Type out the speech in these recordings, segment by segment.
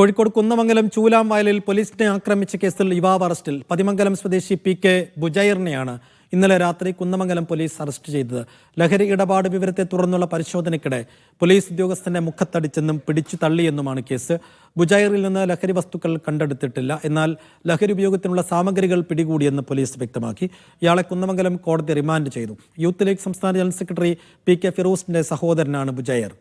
കോഴിക്കോട് കുന്നമംഗലം ചൂലാം വയലിൽ പോലീസിനെ ആക്രമിച്ച കേസിൽ യുവാവ് അറസ്റ്റിൽ. പതിമംഗലം സ്വദേശി പി കെ ബുജൈറിനെയാണ് ഇന്നലെ രാത്രി കുന്നമംഗലം പോലീസ് അറസ്റ്റ് ചെയ്തത്. ലഹരി ഇടപാട് വിവരത്തെ തുടർന്നുള്ള പരിശോധനയ്ക്കിടെ പോലീസ് ഉദ്യോഗസ്ഥന്റെ മുഖത്തടിച്ചെന്നും പിടിച്ചു തള്ളിയെന്നുമാണ് കേസ്. ബുജൈറിൽ നിന്ന് ലഹരി വസ്തുക്കൾ കണ്ടെടുത്തിട്ടില്ല. എന്നാൽ ലഹരി ഉപയോഗത്തിനുള്ള സാമഗ്രികൾ പിടികൂടിയെന്ന് പോലീസ് വ്യക്തമാക്കി. ഇയാളെ കുന്നമംഗലം കോടതി റിമാൻഡ് ചെയ്തു. യൂത്ത് ലീഗ് സംസ്ഥാന ജനറൽ സെക്രട്ടറി പി കെ ഫിറോസിന്റെ സഹോദരനാണ് ബുജൈർ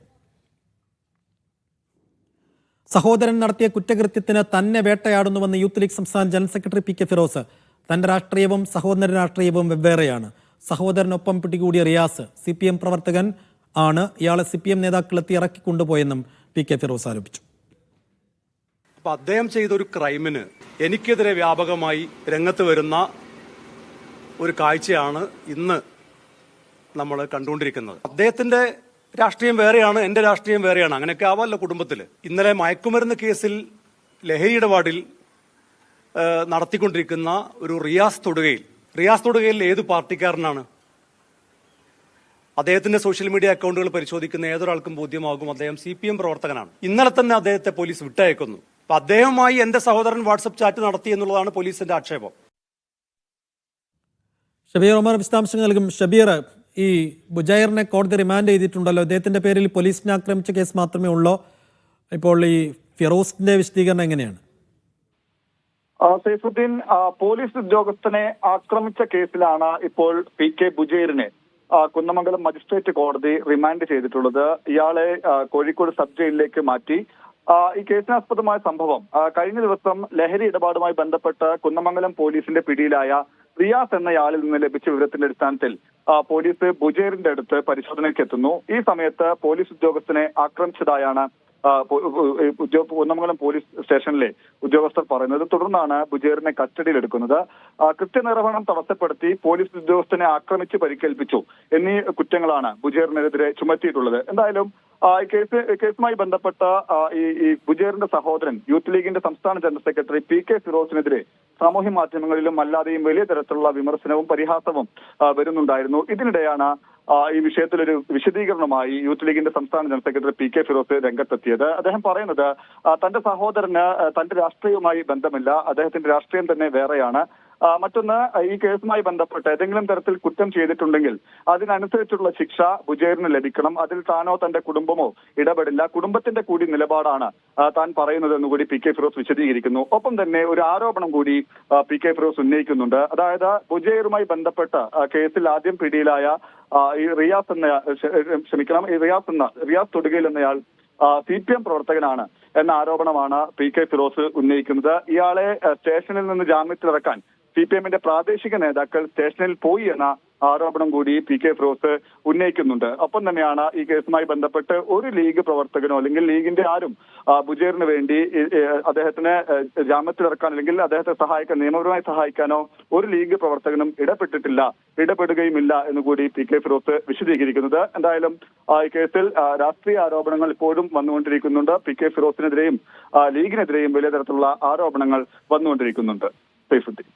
സഹോദരൻ നടത്തിയ കുറ്റകൃത്യത്തിന് തന്നെ വേട്ടയാടുന്നുവെന്ന് യൂത്ത് ലീഗ് സംസ്ഥാന general secretary P K Firoz. തന്റെ രാഷ്ട്രീയവും സഹോദര രാഷ്ട്രീയവും വെവ്വേറെയാണ്. സഹോദരനൊപ്പം പിടികൂടിയ റിയാസ് സി പി എം പ്രവർത്തകൻ ആണ്. ഇയാളെ സി പി എം നേതാക്കളെത്തി ഇറക്കിക്കൊണ്ടുപോയെന്നും പി കെ ഫിറോസ് ആരോപിച്ചു. അപ്പൊ അദ്ദേഹം ചെയ്ത ഒരു ക്രൈമിന് എനിക്കെതിരെ വ്യാപകമായി രംഗത്ത് വരുന്ന ഒരു കാഴ്ചയാണ് ഇന്ന് നമ്മൾ കണ്ടുകൊണ്ടിരിക്കുന്നത്. അദ്ദേഹത്തിന്റെ രാഷ്ട്രീയം വേറെയാണ് എന്റെ രാഷ്ട്രീയം വേറെയാണ്. അങ്ങനെയൊക്കെ ആവാമല്ലോ കുടുംബത്തിൽ ഇന്നലെ മയക്കുമരുന്ന് കേസിൽ ലഹരിയുടെ വാർഡിൽ നടത്തിക്കൊണ്ടിരിക്കുന്ന ഒരു റിയാസ് തൊടുകയിൽ റിയാസ് തൊടുകയിൽ ഏത് പാർട്ടിക്കാരനാണ്? അദ്ദേഹത്തിന്റെ സോഷ്യൽ മീഡിയ അക്കൗണ്ടുകൾ പരിശോധിക്കുന്ന ഏതൊരാൾക്കും ബോധ്യമാകും. അദ്ദേഹം സി പി എം പ്രവർത്തകനാണ്. ഇന്നലെ തന്നെ അദ്ദേഹത്തെ പോലീസ് വിട്ടയക്കുന്നു. അപ്പൊ അദ്ദേഹവുമായി എന്റെ സഹോദരൻ വാട്സപ്പ് ചാറ്റ് നടത്തി എന്നുള്ളതാണ് പോലീസിന്റെ ആക്ഷേപം. ഷബീർ ഒമർ വിശദാംശങ്ങൾ നൽകും. ഷബീർ ഈ ബുജൈറിനെ കോടതി റിമാൻഡ് ചെയ്തിട്ടുണ്ടല്ലോ. അദ്ദേഹത്തിന്റെ പേരിൽ പോലീസിനെ ആക്രമിച്ച കേസ് മാത്രമേ ഉള്ളൂ. ഇപ്പോൾ ഈ ഫിറോസിന്റെ വിശദീകരണം എങ്ങനെയാണ്? സൈഫുദ്ദീൻ പോലീസ് ഉദ്യോഗസ്ഥനെ ആക്രമിച്ച കേസിലാണ് ഇപ്പോൾ പി കെ ബുജൈറിനെ കുന്നമംഗലം മജിസ്ട്രേറ്റ് കോടതി റിമാൻഡ് ചെയ്തിട്ടുള്ളത്. ഇയാളെ കോഴിക്കോട് സബ് ജയിലിലേക്ക് മാറ്റി. ഈ കേസിനാസ്പദമായ സംഭവം കഴിഞ്ഞ ദിവസം ലഹരി ഇടപാടുമായി ബന്ധപ്പെട്ട് കുന്നമംഗലം പോലീസിന്റെ പിടിയിലായ റിയാസ് എന്നയാളിൽ നിന്ന് ലഭിച്ച വിവരത്തിന്റെ അടിസ്ഥാനത്തിൽ പോലീസ് ബുജേറിന്റെ അടുത്ത് പരിശോധനയ്ക്ക് എത്തുന്നു ഈ സമയത്ത് പോലീസ് ഉദ്യോഗസ്ഥനെ ആക്രമിച്ചതായാണ് കുന്നമംഗലം പോലീസ് സ്റ്റേഷനിലെ ഉദ്യോഗസ്ഥർ പറയുന്നത് തുടർന്നാണ് ബുജേറിനെ കസ്റ്റഡിയിലെടുക്കുന്നത് കൃത്യനിർവഹണം തടസ്സപ്പെടുത്തി പോലീസ് ഉദ്യോഗസ്ഥനെ ആക്രമിച്ച് പരിക്കേൽപ്പിച്ചു എന്നീ കുറ്റങ്ങളാണ് ബുജേറിനെതിരെ ചുമത്തിയിട്ടുള്ളത്. എന്തായാലും കേസ് കേസുമായി ബന്ധപ്പെട്ട ഈ ബുജേറിന്റെ സഹോദരൻ യൂത്ത് ലീഗിന്റെ സംസ്ഥാന ജനറൽ സെക്രട്ടറി പി കെ ഫിറോസിനെതിരെ സാമൂഹ്യ മാധ്യമങ്ങളിലും അല്ലാതെയും വലിയ തരത്തിലുള്ള വിമർശനവും പരിഹാസവും വരുന്നുണ്ടായിരുന്നു. ഇതിനിടെയാണ് ഈ വിഷയത്തിൽ ഒരു വിശദീകരണമായി യൂത്ത് ലീഗിന്റെ സംസ്ഥാന general secretary P K Firoz രംഗത്തെത്തിയത്. അദ്ദേഹം പറയുന്നത് തന്റെ സഹോദരന് തന്റെ രാഷ്ട്രീയവുമായി ബന്ധമില്ല. അദ്ദേഹത്തിന്റെ രാഷ്ട്രീയം തന്നെ വേറെയാണ്. മറ്റൊന്ന് ഈ കേസുമായി ബന്ധപ്പെട്ട് ഏതെങ്കിലും തരത്തിൽ കുറ്റം ചെയ്തിട്ടുണ്ടെങ്കിൽ അതിനനുസരിച്ചുള്ള ശിക്ഷ ബുജേറിന് ലഭിക്കണം. അതിൽ താനോ തന്റെ കുടുംബമോ ഇടപെടില്ല. കുടുംബത്തിന്റെ കൂടി നിലപാടാണ് താൻ പറയുന്നത് എന്നുകൂടി പി കെ ഫിറോസ് വിശദീകരിക്കുന്നു. ഒപ്പം തന്നെ ഒരു ആരോപണം കൂടി പി കെ ഫിറോസ് ഉന്നയിക്കുന്നുണ്ട്. അതായത് ബുജേറുമായി ബന്ധപ്പെട്ട കേസിൽ ആദ്യം പിടിയിലായ ഈ റിയാസ് എന്ന ക്ഷ- ക്ഷമിക്കണം ഈ റിയാസ് എന്ന റിയാസ് തൊടുകയിൽ എന്നയാൾ സി പി എം പ്രവർത്തകനാണ് എന്ന ആരോപണമാണ് പി കെ ഫിറോസ് ഉന്നയിക്കുന്നത്. ഇയാളെ സ്റ്റേഷനിൽ നിന്ന് ജാമ്യത്തിലിറക്കാൻ സി പി എമ്മിന്റെ പ്രാദേശിക നേതാക്കൾ സ്റ്റേഷനിൽ പോയി എന്ന ആരോപണം കൂടി പി കെ ഫിറോസ് ഉന്നയിക്കുന്നുണ്ട്. ഒപ്പം തന്നെയാണ് ഈ കേസുമായി ബന്ധപ്പെട്ട് ഒരു ലീഗ് പ്രവർത്തകനോ അല്ലെങ്കിൽ ലീഗിന്റെ ആരും ബുജേറിന് വേണ്ടി അദ്ദേഹത്തിന് ജാമ്യത്തിലിറക്കാൻ അല്ലെങ്കിൽ അദ്ദേഹത്തെ സഹായിക്കാൻ നിയമപരമായി സഹായിക്കാനോ ഒരു ലീഗ് പ്രവർത്തകനും ഇടപെട്ടിട്ടില്ല ഇടപെടുകയുമില്ല എന്ന് കൂടി പി കെ ഫിറോസ് വിശദീകരിക്കുന്നത് എന്തായാലും ഈ കേസിൽ രാഷ്ട്രീയ ആരോപണങ്ങൾ ഇപ്പോഴും വന്നുകൊണ്ടിരിക്കുന്നുണ്ട്. പി കെ ഫിറോസിനെതിരെയും ലീഗിനെതിരെയും വലിയ തരത്തിലുള്ള ആരോപണങ്ങൾ വന്നുകൊണ്ടിരിക്കുന്നുണ്ട്. സൈഫുദ്ദീൻ